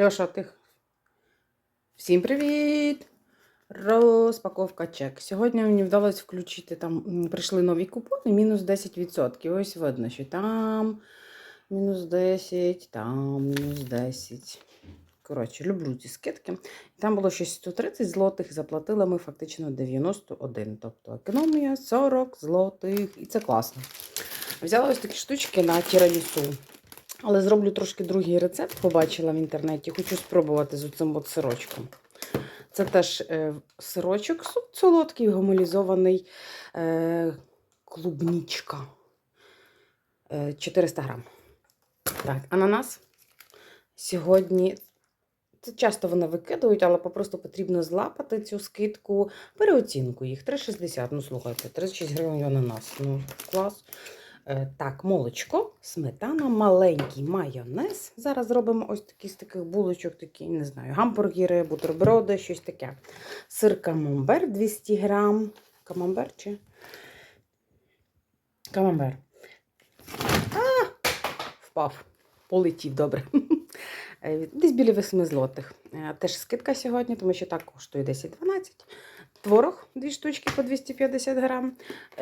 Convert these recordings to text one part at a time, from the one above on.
Льоша, ти. Всім привіт! Розпаковка чек. Сьогодні мені вдалося включити там, прийшли нові купони, мінус 10%. Ось видно, що там мінус 10, там мінус 10. Коротше, люблю ці скидки. Там було щось 130 злотих, заплатили ми фактично 91. Тобто економія 40 злотих. І це класно. Взяла ось такі штучки на тірамісу. Але зроблю трошки другий рецепт, побачила в інтернеті. Хочу спробувати з цим от сирочком. Це теж е, сирочок солодкий, гомолізований е, клубнічка. Е, 400 грам. Так, ананас. Сьогодні. Це часто вони викидають, але попросту потрібно злапати цю скидку, переоцінку їх. 3,60. Ну, слухайте, 36 гривень ананас. Ну, клас. Е, Так, молочко, сметана, маленький майонез. Зараз зробимо ось такі з таких булочок, такі, не знаю, гамбургери, бутерброди, щось таке. Сир камамбер 200 грам. Камамбер чи? Камамбер. А! Впав. Полетів добре. Е, Десь біля 8 злотих. Е, Теж скидка сьогодні, тому що так коштує 10-12. Творог, дві штучки по 250 грам.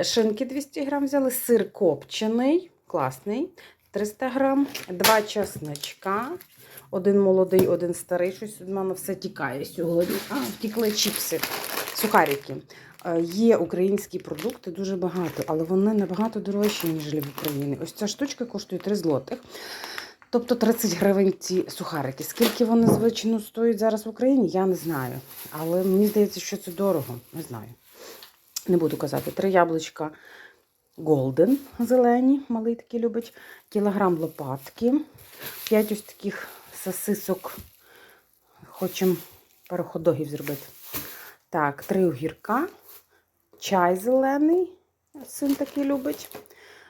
Шинки 200 грам взяли, сир копчений, класний, 300 грам, два чесночка, один молодий, один старий. Щось від мене все тікає сьогодні. А, втікли чіпси, сухарики. Е, Є українські продукти дуже багато, але вони набагато дорожчі, ніж в Україні. Ось ця штучка коштує 3 злотих. Тобто 30 гривень ці сухарики. Скільки вони звичайно стоять зараз в Україні, я не знаю. Але мені здається, що це дорого. Не знаю. Не буду казати. Три яблучка Голден зелені, малий такий любить. Кілограм лопатки. П'ять ось таких сосисок. Хочемо пару ходогів зробити. Так, три огірка. Чай зелений. Син такий любить.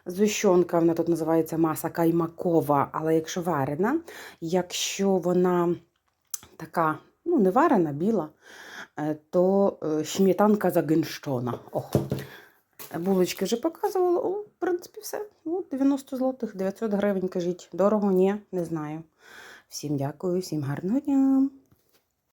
Зущонка, вона тут називається маса каймакова, але якщо варена, якщо вона така, ну, не варена, біла, е, то е, сметанка загинщона. Ох. Булочки вже показувала. О, в принципі, все. О, 90 злотих, 900 гривень, кажіть. Дорого? Ні, не знаю. Всім дякую, всім гарного дня.